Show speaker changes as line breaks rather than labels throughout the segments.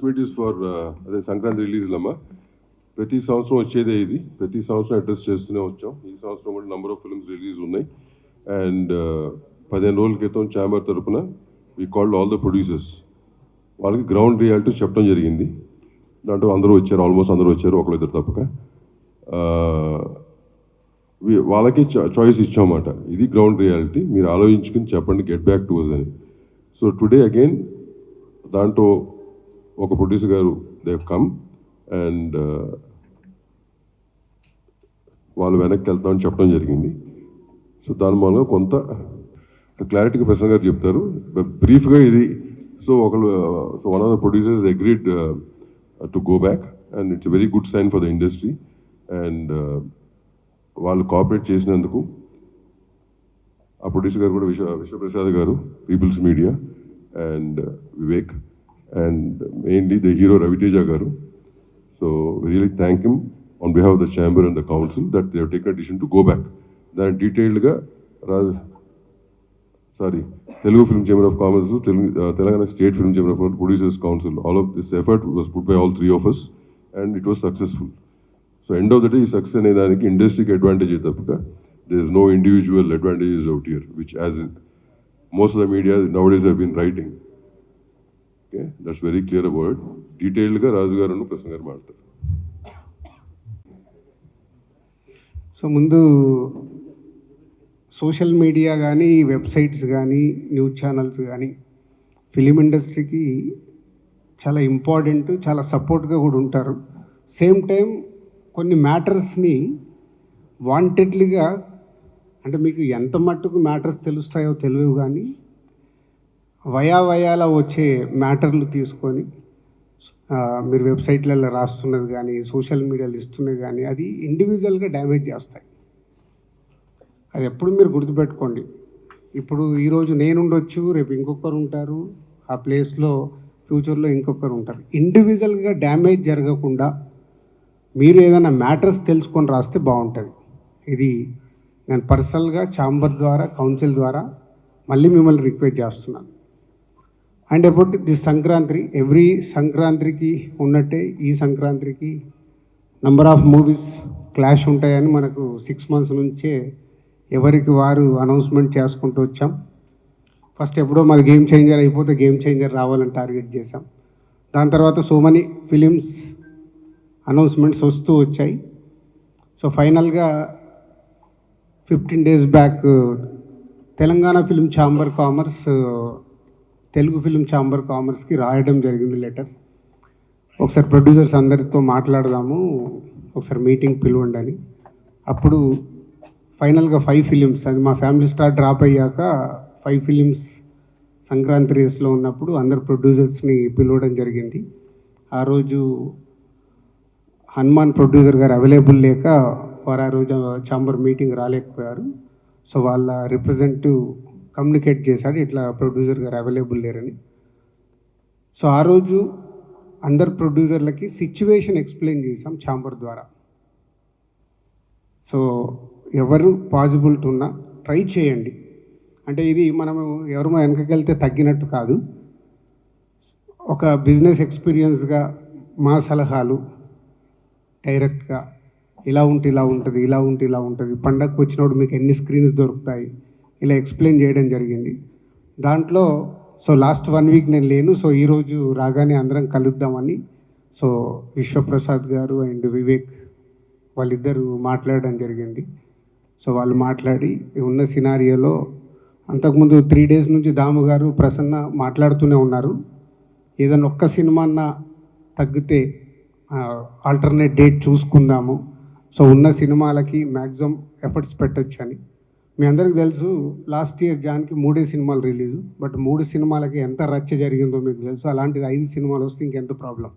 This press meet for అదే సంక్రాంతి రిలీజ్లమ్మా ప్రతి సంవత్సరం వచ్చేదే ఇది. ప్రతి సంవత్సరం అడ్రస్ చేస్తూనే వచ్చాం. ఈ సంవత్సరం కూడా నెంబర్ ఆఫ్ ఫిల్మ్స్ రిలీజ్ ఉన్నాయి. అండ్ uh, పదిహేను రోజుల క్రితం ఛాంబర్ తరపున we called all the producers వాళ్ళకి గ్రౌండ్ రియాలిటీ చెప్పడం జరిగింది. దాంట్లో అందరూ వచ్చారు. ఆల్మోస్ట్ అందరూ వచ్చారు. ఒకళ్ళు ఇద్దరు తప్పక. Uh, వాళ్ళకి చాయిస్ ఇచ్చామాట ఇది గ్రౌండ్ రియాలిటీ మీరు ఆలోచించుకుని చెప్పండి. గెట్ బ్యాక్ టు అస్ అని. సో టుడే అగైన్ దాంట్లో ఒక ప్రొడ్యూసర్ గారు దే కమ్ అండ్ వాళ్ళు వెనక్కి వెళ్తామని చెప్పడం జరిగింది. సో దాని మూలంగా కొంత క్లారిటీగా ప్రసన్న గారు చెప్తారు. బ్రీఫ్గా ఇది సో ఒకళ్ళు so one of the producers agreed to go back and it's very good sign for the industry and వాళ్ళు కోఆపరేట్ చేసినందుకు ఆ ప్రొడ్యూసర్ గారు కూడా Vishwa Vishwaprasad garu people's media and Vivek and mainly the hero Raviteja garu so really thank him on behalf the chamber and the council that they taken decision to go back దాని డీటెయిల్డ్గా Raj sorry Telugu film chamber of commerce Telugu Telangana state film chamber of producers council all of this effort was put by all three of us and it was successful so end of the day ఈ success అనే దానికి ఇండస్ట్రీకి advantage తప్పక. There is no individual advantages out here which as most of the media nowadays have been writing okay that's very clear about డీటెయిల్డ్గా రాజు గారు ప్రసన్న గారు మాట్లాడతారు.
So ముందు సోషల్ మీడియా కానీ వెబ్సైట్స్ కానీ న్యూస్ ఛానల్స్ కానీ ఫిలిం ఇండస్ట్రీకి చాలా ఇంపార్టెంట్ చాలా సపోర్ట్గా కూడా ఉంటారు. సేమ్ టైం కొన్ని మ్యాటర్స్ని వాంటెడ్లీగా అంటే మీకు ఎంత మట్టుకు మ్యాటర్స్ తెలుస్తాయో తెలియవు కానీ వయావయాల వచ్చే మ్యాటర్లు తీసుకొని మీరు వెబ్సైట్లలో రాస్తున్నది కానీ సోషల్ మీడియాలో ఇస్తున్నది కానీ అది ఇండివిజువల్గా డ్యామేజ్ చేస్తాయి. అది ఎప్పుడు మీరు గుర్తుపెట్టుకోండి. ఇప్పుడు ఈరోజు నేను ఉండొచ్చు రేపు ఇంకొకరు ఉంటారు ఆ ప్లేస్లో ఫ్యూచర్లో ఇంకొకరు ఉంటారు. ఇండివిజువల్గా డ్యామేజ్ జరగకుండా మీరు ఏదైనా మ్యాటర్స్ తెలుసుకొని రాస్తే బాగుంటుంది. ఇది నేను పర్సనల్గా ఛాంబర్ ద్వారా కౌన్సిల్ ద్వారా మళ్ళీ మిమ్మల్ని రిక్వెస్ట్ చేస్తున్నాను. And about the Sankranti every సంక్రాంతికి ఉన్నట్టే ఈ సంక్రాంతికి నంబర్ ఆఫ్ మూవీస్ క్లాష్ ఉంటాయని మనకు సిక్స్ మంత్స్ నుంచే ఎవరికి వారు అనౌన్స్మెంట్ చేసుకుంటూ వచ్చాం. ఫస్ట్ ఎప్పుడో మాది గేమ్ చేంజర్ అయిపోతే గేమ్ చేంజర్ రావాలని టార్గెట్ చేశాం. దాని తర్వాత సో మనీ ఫిలిమ్స్ అనౌన్స్మెంట్స్ వస్తూ వచ్చాయి. సో ఫైనల్గా fifteen days back Telangana film chamber commerce Telugu film chamber కామర్స్కి రాయడం జరిగింది లెటర్. ఒకసారి ప్రొడ్యూసర్స్ అందరితో మాట్లాడదాము ఒకసారి మీటింగ్ పిలవండి అని. అప్పుడు ఫైనల్గా ఫైవ్ ఫిలిమ్స్ అది మా ఫ్యామిలీ స్టార్ డ్రాప్ అయ్యాక ఫైవ్ ఫిలిమ్స్ సంక్రాంతి రేస్లో ఉన్నప్పుడు అందరు ప్రొడ్యూసర్స్ని పిలవడం జరిగింది. ఆ రోజు హనుమాన్ ప్రొడ్యూసర్ గారు అవైలబుల్ లేక వారు ఆ రోజు ఛాంబర్ మీటింగ్ రాలేకపోయారు. సో వాళ్ళ రిప్రజెంటివ్ కమ్యూనికేట్ చేశాడు. ఇట్లా ప్రొడ్యూసర్ గారు అవైలబుల్ లేరని. సో ఆ రోజు అందరు ప్రొడ్యూసర్లకి సిచ్యువేషన్ ఎక్స్ప్లెయిన్ చేసాం ఛాంబర్ ద్వారా. సో ఎవరు పాసిబిలిటీ ఉన్నా ట్రై చేయండి. అంటే ఇది మనము ఎవరు వెనకకెళ్తే తగ్గినట్టు కాదు. ఒక బిజినెస్ ఎక్స్పీరియన్స్గా మా సలహాలు డైరెక్ట్గా ఇలా ఉంటే ఇలా ఉంటుంది ఇలా ఉంటే ఇలా ఉంటుంది. పండగకు వచ్చినప్పుడు మీకు ఎన్ని స్క్రీన్స్ దొరుకుతాయి? ఇలా ఎక్స్ప్లెయిన్ చేయడం జరిగింది. దాంట్లో సో లాస్ట్ వన్ వీక్ నేను లేను సో ఈరోజు రాగానే అందరం కలుద్దామని సో విశ్వప్రసాద్ గారు అండ్ వివేక్ వాళ్ళిద్దరూ మాట్లాడడం జరిగింది. సో వాళ్ళు మాట్లాడి ఉన్న సినారియోలో అంతకుముందు త్రీ డేస్ నుంచి దాము గారు ప్రసన్న మాట్లాడుతూనే ఉన్నారు. ఏదైనా ఒక్క సినిమా తగ్గితే ఆల్టర్నేట్ డేట్ చూసుకుందాము. సో ఉన్న సినిమాలకి మ్యాక్సిమం ఎఫర్ట్స్ పెట్టొచ్చు అని మీ అందరికి తెలుసు లాస్ట్ ఇయర్ జాన్కి మూడే సినిమాలు రిలీజ్ బట్ మూడు సినిమాలకి ఎంత రచ్చ జరిగిందో మీకు తెలుసు. అలాంటిది ఐదు సినిమాలు వస్తే ఇంకెంత ప్రాబ్లం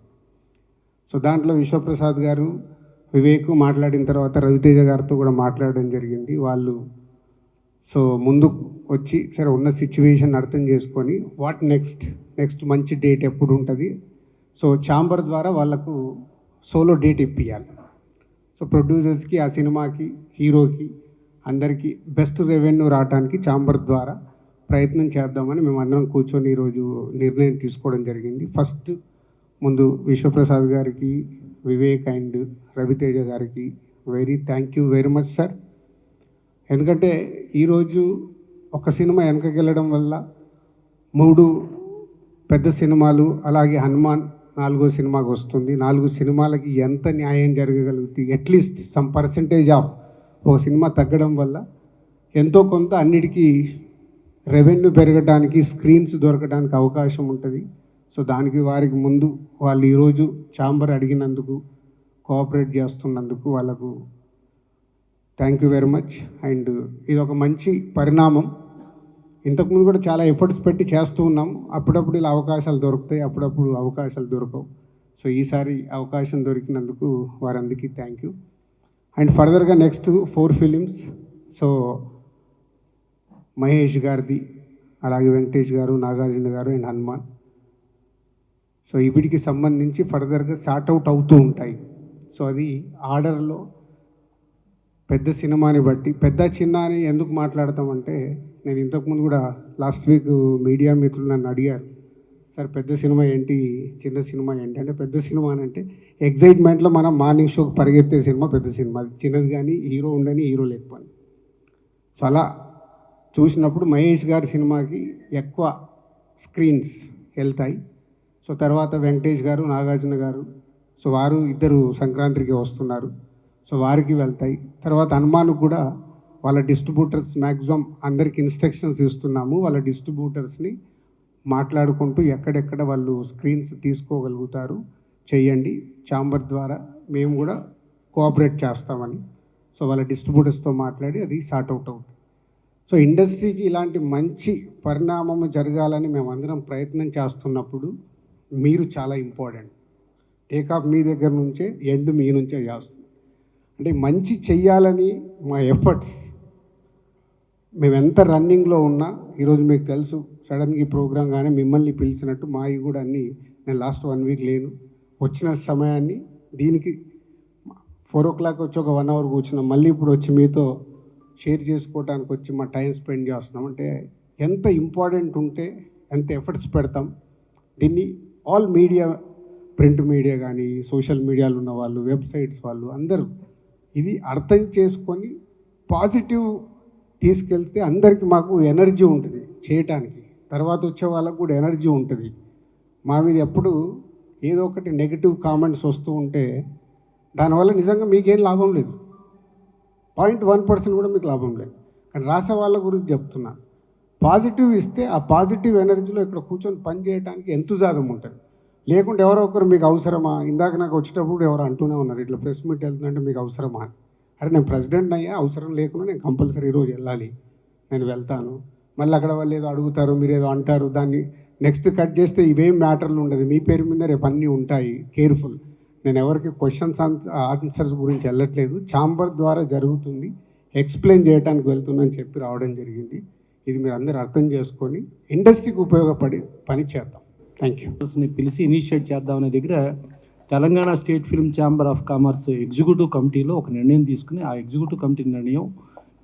సో దాంట్లో విశ్వప్రసాద్ గారు వివేక్ మాట్లాడిన తర్వాత రవితేజ గారితో కూడా మాట్లాడడం జరిగింది. వాళ్ళు సో ముందు వచ్చి సరే ఉన్న సిచ్యువేషన్ అర్థం చేసుకొని వాట్ నెక్స్ట్ నెక్స్ట్ మంచి డేట్ ఎప్పుడు ఉంటుంది? సో ఛాంబర్ ద్వారా వాళ్ళకు సోలో డేట్ ఇప్పియాలి. సో ప్రొడ్యూసర్స్కి ఆ సినిమాకి హీరోకి అందరికీ బెస్ట్ రెవెన్యూ రావడానికి ఛాంబర్ ద్వారా ప్రయత్నం చేద్దామని మేము అందరం కూర్చొని ఈరోజు నిర్ణయం తీసుకోవడం జరిగింది. ఫస్ట్ ముందు విశ్వప్రసాద్ గారికి వివేక్ అండ్ రవితేజ గారికి very thank you very much sir. ఎందుకంటే ఈరోజు ఒక సినిమా వెనకకెళ్ళడం వల్ల మూడు పెద్ద సినిమాలు అలాగే హనుమాన్ నాలుగో సినిమాకి వస్తుంది. నాలుగు సినిమాలకి ఎంత న్యాయం జరగగలుగుతుంది at least some percentage of ఒక సినిమా తగ్గడం వల్ల ఎంతో కొంత అన్నిటికీ రెవెన్యూ పెరగడానికి స్క్రీన్స్ దొరకడానికి అవకాశం ఉంటుంది. సో దానికి వారికి ముందు వాళ్ళు ఈరోజు ఛాంబర్ అడిగినందుకు కోఆపరేట్ చేస్తున్నందుకు వాళ్ళకు thank you very much and ఇది ఒక మంచి పరిణామం. ఇంతకుముందు కూడా చాలా ఎఫర్ట్స్ పెట్టి చేస్తూ ఉన్నాం. అప్పుడప్పుడు ఇలా అవకాశాలు దొరుకుతాయి అప్పుడప్పుడు అవకాశాలు దొరకవు. సో ఈసారి అవకాశం దొరికినందుకు వారందరికీ థ్యాంక్ యూ అండ్ ఫర్దర్గా next four films so Mahesh గారిది అలాగే వెంకటేష్ గారు నాగార్జున గారు అండ్ హనుమాన్. సో వీటికి సంబంధించి ఫర్దర్గా సార్ట్ అవుట్ అవుతూ ఉంటాయి. సో అది ఆర్డర్లో పెద్ద సినిమాని బట్టి పెద్ద చిన్న అని ఎందుకు మాట్లాడతామంటే నేను ఇంతకుముందు కూడా లాస్ట్ వీక్ మీడియా మిత్రులు నన్ను అడిగారు. సార్ పెద్ద సినిమా ఏంటి? చిన్న సినిమా ఏంటి? అంటే పెద్ద సినిమా అని అంటే ఎగ్జైట్మెంట్లో మనం మార్నింగ్ షోకి పరిగెత్తే సినిమా పెద్ద సినిమా. అది చిన్నది కానీ హీరో ఉండని హీరో లేకపోయింది సో అలా చూసినప్పుడు మహేష్ గారి సినిమాకి ఎక్కువ స్క్రీన్స్ వెళ్తాయి. సో తర్వాత వెంకటేష్ గారు నాగార్జున గారు సో వారు ఇద్దరు సంక్రాంతికి వస్తున్నారు. సో వారికి వెళ్తాయి. తర్వాత హనుమాన్ కూడా వాళ్ళ డిస్ట్రిబ్యూటర్స్ మ్యాక్సిమం అందరికి ఇన్స్ట్రక్షన్స్ ఇస్తున్నాము. వాళ్ళ డిస్ట్రిబ్యూటర్స్ని మాట్లాడుకుంటూ ఎక్కడెక్కడ వాళ్ళు స్క్రీన్స్ తీసుకోగలుగుతారు చేయండి ఛాంబర్ ద్వారా మేము కూడా కోఆపరేట్ చేస్తామని. సో వాళ్ళ డిస్ట్రిబ్యూటర్స్తో మాట్లాడి అది సార్ట్ అవుట్ అవుతుంది సో ఇండస్ట్రీకి ఇలాంటి మంచి పరిణామం జరగాలని మేమందరం ప్రయత్నం చేస్తున్నప్పుడు మీరు చాలా ఇంపార్టెంట్. టేక్ ఆఫ్ మీ దగ్గర నుంచే ఎండ్ మీ నుంచే చేస్తుంది. అంటే మంచి చెయ్యాలని మా ఎఫర్ట్స్. మేము ఎంత రన్నింగ్లో ఉన్నా ఈరోజు మీకు తెలుసు సడన్గా ఈ ప్రోగ్రామ్ కానీ మిమ్మల్ని పిలిచినట్టు మావి కూడా అన్నీ నేను లాస్ట్ వన్ వీక్ లేను. వచ్చిన సమయాన్ని దీనికి ఫోర్ ఓ క్లాక్ వచ్చి ఒక వన్ అవర్ కూర్చున్నాం మళ్ళీ ఇప్పుడు వచ్చి మీతో షేర్ చేసుకోవడానికి వచ్చి మా టైం స్పెండ్ చేస్తున్నాం. అంటే ఎంత ఇంపార్టెంట్ ఉంటే ఎంత ఎఫర్ట్స్ పెడతాం. దీన్ని ఆల్ మీడియా ప్రింట్ మీడియా కానీ సోషల్ మీడియాలో ఉన్న వాళ్ళు వెబ్సైట్స్ వాళ్ళు అందరూ ఇది అర్థం చేసుకొని పాజిటివ్ తీసుకెళ్తే అందరికి మాకు ఎనర్జీ ఉంటుంది చేయటానికి. తర్వాత వచ్చే వాళ్ళకు కూడా ఎనర్జీ ఉంటుంది. మా మీద ఎప్పుడు ఏదో ఒకటి నెగిటివ్ కామెంట్స్ వస్తూ ఉంటే దానివల్ల నిజంగా మీకేం లాభం లేదు. పాయింట్ వన్ పర్సెంట్ కూడా మీకు లాభం లేదు. కానీ రాసే వాళ్ళ గురించి చెప్తున్నా. పాజిటివ్ ఇస్తే ఆ పాజిటివ్ ఎనర్జీలో ఇక్కడ కూర్చొని పని చేయడానికి ఎంతుజాదం ఉంటుంది. లేకుంటే ఎవరో ఒకరు మీకు అవసరమా? ఇందాక నాకు వచ్చేటప్పుడు ఎవరు అంటూనే ఉన్నారు ఇట్లా ప్రెస్ మీట్ వెళ్తుందంటే మీకు అవసరమా? అని అరే నేను ప్రెసిడెంట్ అయ్యా అవసరం లేకుండా నేను కంపల్సరీ ఈరోజు వెళ్ళాలి. నేను వెళ్తాను. మళ్ళీ అక్కడ వాళ్ళు ఏదో అడుగుతారు మీరు ఏదో అంటారు దాన్ని నెక్స్ట్ కట్ చేస్తే ఇవేం మ్యాటర్లు ఉండదు. మీ పేరు మీద రేపు అన్నీ ఉంటాయి కేర్ఫుల్ నేను ఎవరికి క్వశ్చన్స్ ఆన్సర్స్ గురించి వెళ్ళట్లేదు. ఛాంబర్ ద్వారా జరుగుతుంది. ఎక్స్ప్లెయిన్ చేయడానికి వెళ్తుందని చెప్పి రావడం జరిగింది. ఇది మీరు అందరూ అర్థం చేసుకొని ఇండస్ట్రీకి ఉపయోగపడి పని చేద్దాం. థ్యాంక్
యూని పిలిచి ఇనిషియేట్ చేద్దాం అనే దగ్గర Telangana state film chamber of commerce executive కమిటీలో ఒక నిర్ణయం తీసుకుని ఆ ఎగ్జిక్యూటివ్ కమిటీ నిర్ణయం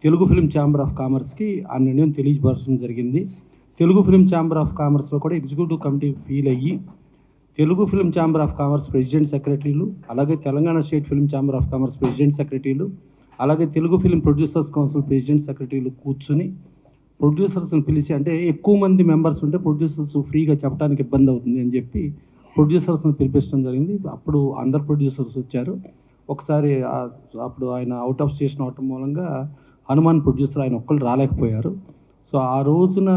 తెలుగు ఫిలిం ఛాంబర్ ఆఫ్ కామర్స్కి ఆ నిర్ణయం తెలియపరచడం జరిగింది. తెలుగు ఫిలిం ఛాంబర్ ఆఫ్ కామర్స్లో కూడా ఎగ్జిక్యూటివ్ కమిటీ ఫీల్ అయ్యి Telugu film chamber of commerce president సెక్రటరీలు అలాగే Telangana state film chamber of commerce president సెక్రటరీలు అలాగే Telugu film producers council president సెక్రటరీలు కూర్చుని ప్రొడ్యూసర్స్ని పిలిచి అంటే ఎక్కువ మంది మెంబర్స్ ఉంటే ప్రొడ్యూసర్స్ ఫ్రీగా చెప్పడానికి ఇబ్బంది అవుతుంది అని చెప్పి ప్రొడ్యూసర్స్ని పిలిపించడం జరిగింది. అప్పుడు అందరు ప్రొడ్యూసర్స్ వచ్చారు. ఒకసారి అప్పుడు ఆయన అవుట్ ఆఫ్ స్టేషన్ అవటం మూలంగా హనుమాన్ ప్రొడ్యూసర్ ఆయన ఒక్కళ్ళు రాలేకపోయారు. సో ఆ రోజున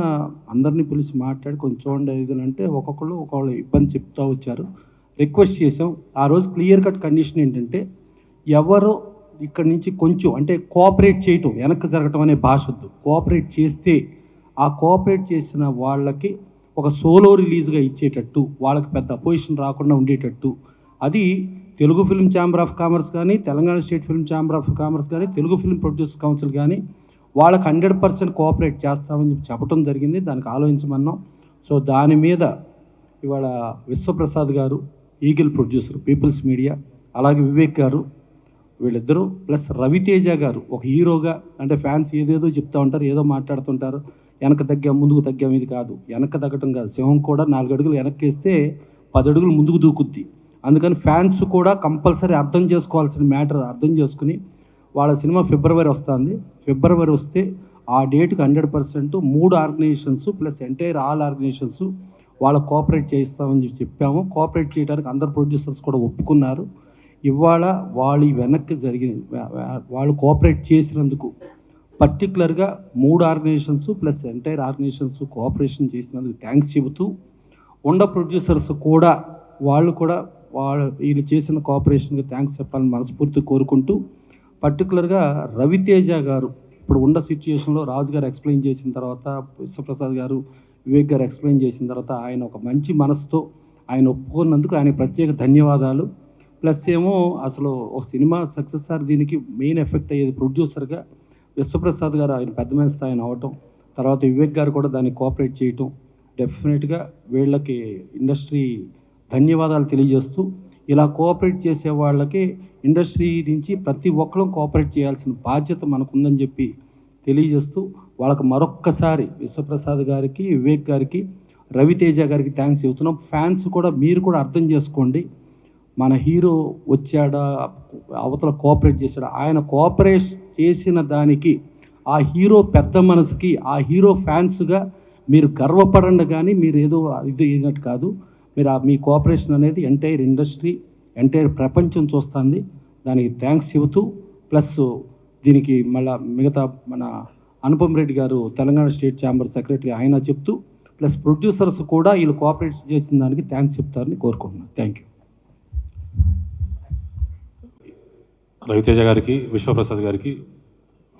అందరినీ పిలిచి మాట్లాడి కొంచెం చూడండి ఇది అంటే ఒక్కొక్కళ్ళు ఒక్కొక్కళ్ళు ఇబ్బంది చెప్తూ వచ్చారు. రిక్వెస్ట్ చేసాం ఆ రోజు క్లియర్ కట్ కండిషన్ ఏంటంటే ఎవరు ఇక్కడ నుంచి కొంచెం అంటే కోఆపరేట్ చేయటం వెనక్కి జరగటం అనే భాష వద్దు. కోఆపరేట్ చేస్తే ఆ కోఆపరేట్ చేసిన వాళ్ళకి ఒక సోలో రిలీజ్గా ఇచ్చేటట్టు వాళ్ళకి పెద్ద అపోజిషన్ రాకుండా ఉండేటట్టు. అది Telugu film chamber of commerce కానీ Telangana state film chamber of commerce కానీ తెలుగు ఫిల్మ్ ప్రొడ్యూసర్స్ కౌన్సిల్ కానీ వాళ్ళకి హండ్రెడ్ పర్సెంట్ కోఆపరేట్ చేస్తామని చెప్పి చెప్పడం జరిగింది. దానికి ఆలోచించమన్నాం. సో దాని మీద ఇవాళ విశ్వప్రసాద్ గారు ఈగిల్ ప్రొడ్యూసర్ పీపుల్స్ మీడియా అలాగే వివేక్ గారు వీళ్ళిద్దరూ ప్లస్ రవితేజ గారు ఒక హీరోగా అంటే ఫ్యాన్స్ ఏదేదో చెప్తా ఉంటారు ఏదో మాట్లాడుతుంటారు వెనక తగ్గాం ముందుకు తగ్గాం ఇది కాదు. వెనక తగ్గటం కాదు. సింహం కూడా నాలుగు అడుగులు వెనక్కి వేస్తే పది అడుగులు ముందుకు దూకుద్ది. అందుకని ఫ్యాన్స్ కూడా కంపల్సరీ అర్థం చేసుకోవాల్సిన మ్యాటర్ అర్థం చేసుకుని వాళ్ళ సినిమా ఫిబ్రవరి వస్తుంది. ఫిబ్రవరి వస్తే ఆ డేట్కి హండ్రెడ్ పర్సెంట్ మూడు organisations plus entire all organisations వాళ్ళ కోఆపరేట్ చేయిస్తామని చెప్పి చెప్పాము. కోఆపరేట్ చేయడానికి అందరు ప్రొడ్యూసర్స్ కూడా ఒప్పుకున్నారు. ఇవాళ వాళ్ళు వెనక్కి జరిగిన వాళ్ళు కోఆపరేట్ చేసినందుకు పర్టికులర్గా మూడు organisations plus entire organisations cooperation చేసినందుకు థ్యాంక్స్ చెబుతూ ఉండ ప్రొడ్యూసర్స్ కూడా వాళ్ళు కూడా వాళ్ళు వీళ్ళు చేసిన కోఆపరేషన్కి థ్యాంక్స్ చెప్పాలని మనస్ఫూర్తి కోరుకుంటూ పర్టికులర్గా రవితేజ గారు ఇప్పుడు ఉన్న సిచ్యుయేషన్లో రాజు గారు ఎక్స్ప్లెయిన్ చేసిన తర్వాత విశ్వప్రసాద్ గారు వివేక్ గారు ఎక్స్ప్లెయిన్ చేసిన తర్వాత ఆయన ఒక మంచి మనసుతో ఆయన ఒప్పుకున్నందుకు ఆయన ప్రత్యేక ధన్యవాదాలు. ప్లస్ ఏమో అసలు ఒక సినిమా సక్సెస్ సార్ దీనికి మెయిన్ ఎఫెక్ట్ అయ్యేది ప్రొడ్యూసర్గా విశ్వప్రసాద్ గారు ఆయన పెద్ద మనిషి ఆయన అవటం తర్వాత వివేక్ గారు కూడా దాన్ని కోఆపరేట్ చేయటం డెఫినెట్గా వీళ్ళకి ఇండస్ట్రీ ధన్యవాదాలు తెలియజేస్తూ ఇలా కోఆపరేట్ చేసే వాళ్ళకి ఇండస్ట్రీ నుంచి ప్రతి ఒక్కరూ కోఆపరేట్ చేయాల్సిన బాధ్యత మనకుందని చెప్పి తెలియజేస్తూ వాళ్ళకి మరొక్కసారి విశ్వప్రసాద్ గారికి వివేక్ గారికి రవితేజ గారికి థ్యాంక్స్ చెబుతున్నాం. ఫ్యాన్స్ కూడా మీరు కూడా అర్థం చేసుకోండి. మన హీరో వచ్చాడా అవతల కోఆపరేట్ చేశాడా ఆయన కోఆపరేట్ చేసిన దానికి ఆ హీరో పెద్ద మనసుకి ఆ హీరో ఫ్యాన్స్గా మీరు గర్వపడండి కానీ మీరు ఏదో ఇది అయినట్టు కాదు. మీరు ఆ మీ కోఆపరేషన్ అనేది ఎంటైర్ ఇండస్ట్రీ ఎంటైర్ ప్రపంచం చూస్తుంది. దానికి థ్యాంక్స్ చెబుతూ ప్లస్ దీనికి మళ్ళా మిగతా మన అనుపమ్ రెడ్డి గారు తెలంగాణ స్టేట్ ఛాంబర్ సెక్రటరీ ఆయన చెప్తూ ప్లస్ ప్రొడ్యూసర్స్ కూడా వీళ్ళు కోఆపరేట్ చేసిన దానికి థ్యాంక్స్ చెప్తారని కోరుకుంటున్నాను. థ్యాంక్ యూ
రవితేజ గారికి విశ్వప్రసాద్ గారికి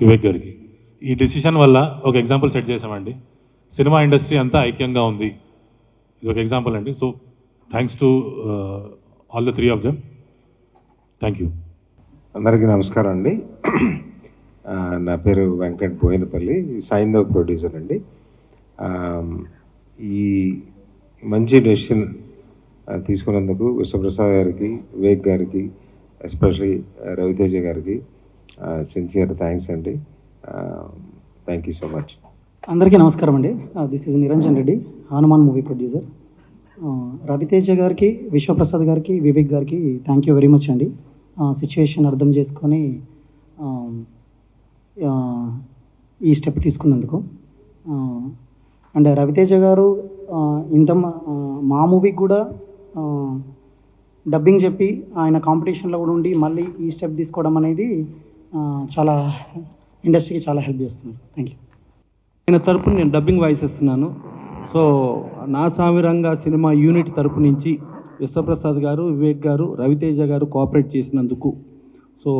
వివేక్ గారికి. ఈ డిసిషన్ వల్ల ఒక ఎగ్జాంపుల్ సెట్ చేసామండి సినిమా ఇండస్ట్రీ అంతా ఐక్యంగా ఉంది. ఇది ఒక ఎగ్జాంపుల్ అండి so thanks to all the three of them thank you
అందరికీ నమస్కారం అండి. నా పేరు వెంకట్ బోయినపల్లి సాయిందవ్ ప్రొడ్యూసర్ అండి. ఈ మంచి డెసిషన్ తీసుకున్నందుకు విశ్వప్రసాద్ గారికి వివేక్ గారికి ఎస్పెషలీ రవితేజ గారికి సిన్సియర్ థ్యాంక్స్ అండి. Thank you so much.
అందరికీ నమస్కారం అండి. This is Niranjan Reddy. Hanuman movie producer Raviteja గారికి విశ్వప్రసాద్ గారికి వివేక్ గారికి థ్యాంక్ యూ వెరీ మచ్ అండి. సిచ్యువేషన్ అర్థం చేసుకొని ఈ స్టెప్ తీసుకున్నందుకు. అండ్ రవితేజ గారు ఇంత మా- మా మూవీకి కూడా డబ్బింగ్ చెప్పి ఆయన కాంపిటీషన్లో కూడా ఉండి మళ్ళీ ఈ స్టెప్ తీసుకోవడం అనేది చాలా ఇండస్ట్రీకి చాలా హెల్ప్ చేస్తున్నారు థ్యాంక్ యూ
ఆయన తరపున నేను డబ్బింగ్ వాయిస్ ఇస్తున్నాను. సో నా సామిరంగా సినిమా యూనిట్ తరపు నుంచి విశ్వప్రసాద్ గారు వివేక్ గారు రవితేజ గారు కోఆపరేట్ చేసినందుకు సో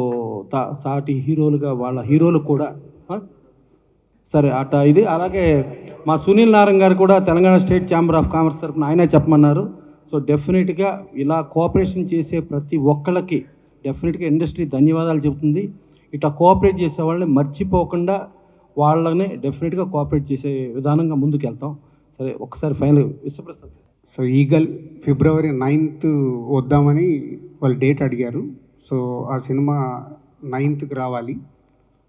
తా సాటి హీరోలుగా వాళ్ళ హీరోలు కూడా సరే అట ఇది. అలాగే మా సునీల్ నారాయణ గారు కూడా Telangana state chamber of commerce తరఫున ఆయన చెప్పమన్నారు. సో డెఫినెట్గా ఇలా కోఆపరేషన్ చేసే ప్రతి ఒక్కళ్ళకి డెఫినెట్గా ఇండస్ట్రీ ధన్యవాదాలు చెబుతుంది. ఇట్లా కోఆపరేట్ చేసే వాళ్ళని మర్చిపోకుండా వాళ్ళని డెఫినెట్గా కోఆపరేట్ చేసే విధానంగా ముందుకు వెళ్తాం సరే ఒకసారి final Vishwaprasad
so Eagle February ninth వద్దామని వాళ్ళు డేట్ అడిగారు. సో ఆ సినిమా నైన్త్కి రావాలి.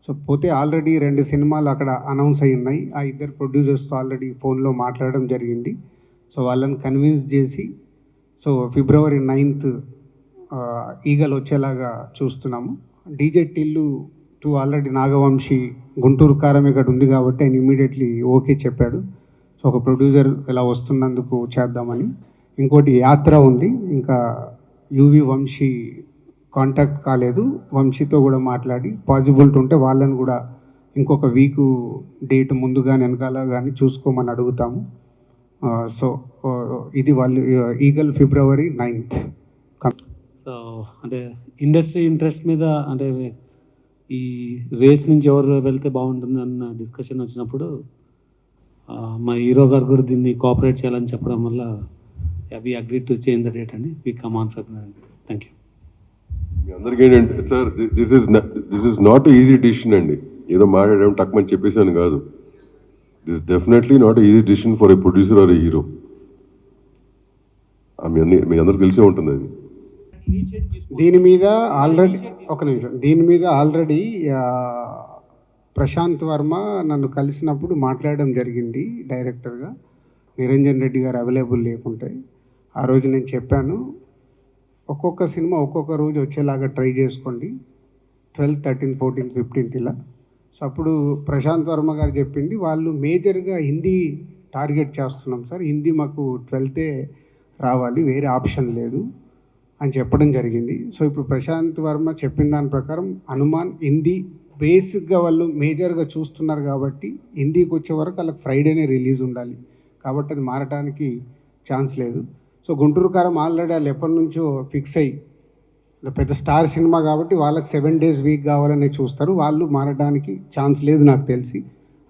సో పోతే ఆల్రెడీ రెండు సినిమాలు అక్కడ అనౌన్స్ అయి ఉన్నాయి. ఆ ఇద్దరు ప్రొడ్యూసర్స్తో ఆల్రెడీ ఫోన్లో మాట్లాడడం జరిగింది. సో వాళ్ళని కన్విన్స్ చేసి సో ఫిబ్రవరి నైన్త్ ఈగల్ వచ్చేలాగా చూస్తున్నాము. DJ Tillu two already Nagavamsi Guntur Kaaram ఇక్కడ ఉంది కాబట్టి ఆయన ఇమీడియట్లీ ఓకే చెప్పాడు. సో ఒక ప్రొడ్యూసర్ ఇలా వస్తున్నందుకు చేద్దామని. ఇంకోటి యాత్ర ఉంది. ఇంకా యువి వంశీ కాంటాక్ట్ కాలేదు. వంశీతో కూడా మాట్లాడి పాజిబిలిటీ ఉంటే వాళ్ళని కూడా ఇంకొక వీక్ డేట్ ముందుగా వెనకాల కానీ చూసుకోమని అడుగుతాము. సో ఇది వాళ్ళు ఈగల్ ఫిబ్రవరి నైన్త్
సో అంటే ఇండస్ట్రీ ఇంట్రెస్ట్ మీద అంటే ఈ రేస్ నుంచి ఎవరు వెళ్తే బాగుంటుంది అన్న డిస్కషన్ వచ్చినప్పుడు మా హీరో గారు కూడా దీన్ని కోఆపరేట్ చేయాలని చెప్పడం వల్ల we agree to change the date అండి. We come on February thank you
మీ అందరికీ ఏంటంటే sir this is this is not easy decision అండి. ఏదో మాట్లాడడం టక్మని చెప్పేసాను కాదు. This definitely not easy decision for a producer or a hero మీ మీ అందరికి తెలిసే ఉంటుంది అది.
దీని మీద ఆల్రెడీ ఒక నిమిషం. దీని మీద ఆల్రెడీ ప్రశాంత్ వర్మ నన్ను కలిసినప్పుడు మాట్లాడడం జరిగింది డైరెక్టర్గా. నిరంజన్ రెడ్డి గారు అవైలబుల్ లేకుంటే. ఆ రోజు నేను చెప్పాను ఒక్కొక్క సినిమా ఒక్కొక్క రోజు వచ్చేలాగా ట్రై చేసుకోండి. ట్వెల్త్ థర్టీన్ ఫోర్టీన్ ఫిఫ్టీన్త్ ఇలా. సో అప్పుడు ప్రశాంత్ వర్మ గారు చెప్పింది వాళ్ళు మేజర్గా హిందీ టార్గెట్ చేస్తున్నాం సార్. హిందీ మాకు ట్వెల్తే రావాలి వేరే ఆప్షన్ లేదు అని చెప్పడం జరిగింది. సో ఇప్పుడు ప్రశాంత్ వర్మ చెప్పిన దాని ప్రకారం హనుమాన్ హిందీ బేసిక్గా వాళ్ళు మేజర్గా చూస్తున్నారు కాబట్టి హిందీకి వచ్చే వరకు వాళ్ళకి ఫ్రైడేనే రిలీజ్ ఉండాలి. కాబట్టి అది మారడానికి ఛాన్స్ లేదు. సో గుంటూరు కారం ఆల్రెడీ వాళ్ళు ఎప్పటి నుంచో ఫిక్స్ అయ్యి పెద్ద స్టార్ సినిమా కాబట్టి వాళ్ళకి సెవెన్ డేస్ వీక్ కావాలనే చూస్తారు. వాళ్ళు మారడానికి ఛాన్స్ లేదు నాకు తెలిసి.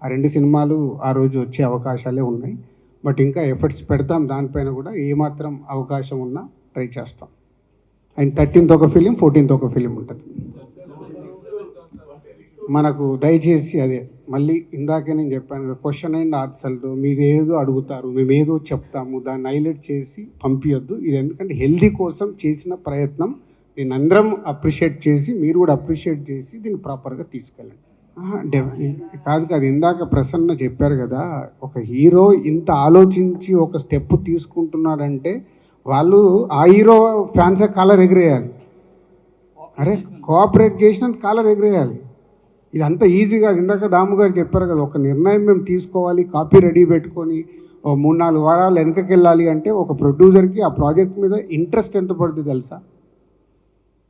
ఆ రెండు సినిమాలు ఆ రోజు వచ్చే అవకాశాలే ఉన్నాయి. బట్ ఇంకా ఎఫర్ట్స్ పెడతాం. దానిపైన కూడా ఏమాత్రం అవకాశం ఉన్నా ట్రై చేస్తాం. అండ్ థర్టీన్త్ ఒక ఫిలిం ఫోర్టీన్త్ ఒక ఫిలిం ఉంటుంది. మనకు దయచేసి అదే మళ్ళీ ఇందాకే నేను చెప్పాను క్వశ్చన్ అండ్ ఆన్సర్లు మీరు ఏదో అడుగుతారు మేము ఏదో చెప్తాము దాన్ని హైలైట్ చేసి పంపించొద్దు ఇది ఎందుకంటే హెల్దీ కోసం చేసిన ప్రయత్నం. నేను అందరం అప్రిషియేట్ చేసి మీరు కూడా అప్రిషియేట్ చేసి దీన్ని ప్రాపర్గా తీసుకెళ్ళండి. కాదు కాదు ఇందాక ప్రసన్న చెప్పారు కదా ఒక హీరో ఇంత ఆలోచించి ఒక స్టెప్ తీసుకుంటున్నాడంటే వాళ్ళు ఆ హీరో ఫ్యాన్సే కాలర్ ఎగిరేయాలి. అరే కోఆపరేట్ చేసినంత కాలర్ ఎగిరేయాలి. ఇది అంత ఈజీ కాదు ఇందాక దాము గారు చెప్పారు కదా ఒక నిర్ణయం మేము తీసుకోవాలి కాపీ రెడీ పెట్టుకొని ఓ మూడు నాలుగు వారాలు వెనకకి వెళ్ళాలి అంటే ఒక ప్రొడ్యూసర్కి ఆ ప్రాజెక్ట్ మీద ఇంట్రెస్ట్ ఎంత పడుతుంది తెలుసా?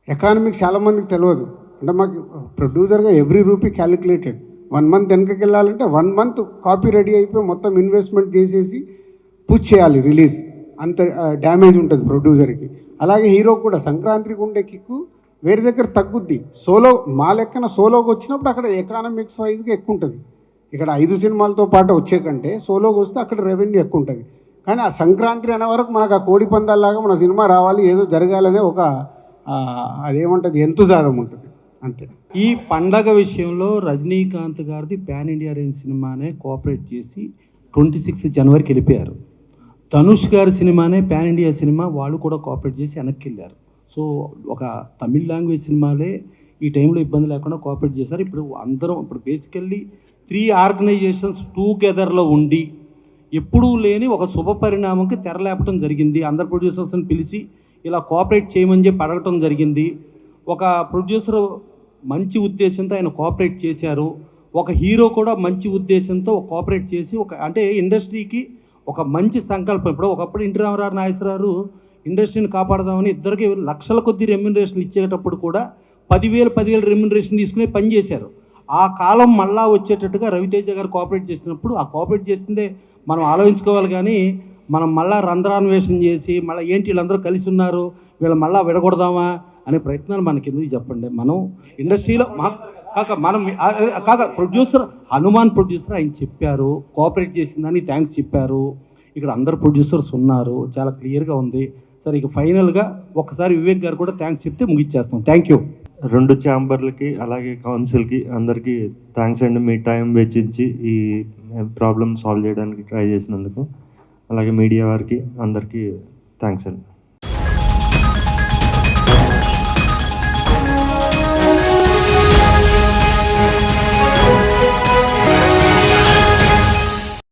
ఎకానమిక్స్ చాలామందికి తెలియదు. అంటే మాకు ప్రొడ్యూసర్గా every rupee calculated. One month వెనకకి వెళ్ళాలంటే వన్ మంత్ కాపీ రెడీ అయిపోయి మొత్తం ఇన్వెస్ట్మెంట్ చేసేసి పుష్ చేయాలి రిలీజ్. అంత డ్యామేజ్ ఉంటుంది ప్రొడ్యూసర్కి. అలాగే హీరో కూడా సంక్రాంతికి ఉండే కిక్కు వేరే దగ్గర తగ్గుద్ది. సోలో మా లెక్కన సోలోకి వచ్చినప్పుడు అక్కడ ఎకానమిక్స్ వైజ్గా ఎక్కువ ఉంటుంది ఇక్కడ ఐదు సినిమాలతో పాటు వచ్చే కంటే సోలోకి వస్తే అక్కడ రెవెన్యూ ఎక్కువ ఉంటుంది కానీ ఆ సంక్రాంతి అనే వరకు మనకు ఆ కోడి పందాల్లాగా మన సినిమా రావాలి ఏదో జరగాలనే ఒక అదేమంటుంది ఎంతుజాదం ఉంటుంది. అంతే.
ఈ పండగ విషయంలో రజనీకాంత్ గారిది ప్యాన్ ఇండియా రేంజ్ సినిమానే కోఆపరేట్ చేసి ట్వంటీ సిక్స్త్ జనవరికి వెళ్ళిపోయారు. ధనుష్ గారి సినిమానే ప్యాన్ ఇండియా సినిమా వాళ్ళు కూడా కోఆపరేట్ చేసి వెనక్కి వెళ్ళారు. సో ఒక తమిళ్ లాంగ్వేజ్ సినిమాలే ఈ టైంలో ఇబ్బంది లేకుండా కోఆపరేట్ చేశారు. ఇప్పుడు అందరం ఇప్పుడు బేసికల్లీ త్రీ ఆర్గనైజేషన్స్ టూగెదర్లో ఉండి ఎప్పుడూ లేని ఒక శుభ పరిణామంకి తెరలేపటం జరిగింది. అందరు ప్రొడ్యూసర్స్ని పిలిచి ఇలా కోఆపరేట్ చేయమని చెప్పి అడగటం జరిగింది. ఒక ప్రొడ్యూసర్ మంచి ఉద్దేశంతో ఆయన కోఆపరేట్ చేశారు. ఒక హీరో కూడా మంచి ఉద్దేశంతో కోఆపరేట్ చేసి ఒక అంటే ఇండస్ట్రీకి ఒక మంచి సంకల్పం. ఇప్పుడు ఒకప్పుడు ఇంటి రామారావు నాగేశ్వరరావు ఇండస్ట్రీని కాపాడదామని ఇద్దరికి లక్షల కొద్ది రెమ్యునరేషన్ ఇచ్చేటప్పుడు కూడా పదివేలు పదివేలు రెమ్యునరేషన్ తీసుకుని పని చేశారు. ఆ కాలం మళ్ళా వచ్చేటట్టుగా రవితేజ గారు కోఆపరేట్ చేసినప్పుడు ఆ కోఆపరేట్ చేసిందే మనం ఆలోచించుకోవాలి కానీ మనం మళ్ళా రంధ్రాన్వేషణ చేసి మళ్ళీ ఏంటి వీళ్ళందరూ కలిసి ఉన్నారు వీళ్ళు మళ్ళీ విడగొడదామా అనే ప్రయత్నాలు మనకి ఎందుకు చెప్పండి? మనం ఇండస్ట్రీలో మా కాక మనం కాక ప్రొడ్యూసర్ హనుమాన్ ప్రొడ్యూసర్ ఆయన చెప్పారు కోఆపరేట్ చేసిందని థ్యాంక్స్ చెప్పారు. ఇక్కడ అందరు ప్రొడ్యూసర్స్ ఉన్నారు చాలా క్లియర్గా ఉంది. సరే ఇక ఫైనల్గా ఒకసారి వివేక్ గారు కూడా థ్యాంక్స్ చెప్తే ముగిచ్చేస్తాం. థ్యాంక్ యూ
రెండు ఛాంబర్లకి అలాగే కౌన్సిల్కి అందరికీ థ్యాంక్స్ అండి. మీ టైం వెచ్చించి ఈ ప్రాబ్లమ్ సాల్వ్ చేయడానికి ట్రై చేసినందుకు. అలాగే మీడియా వారికి అందరికీ థ్యాంక్స్ అండి.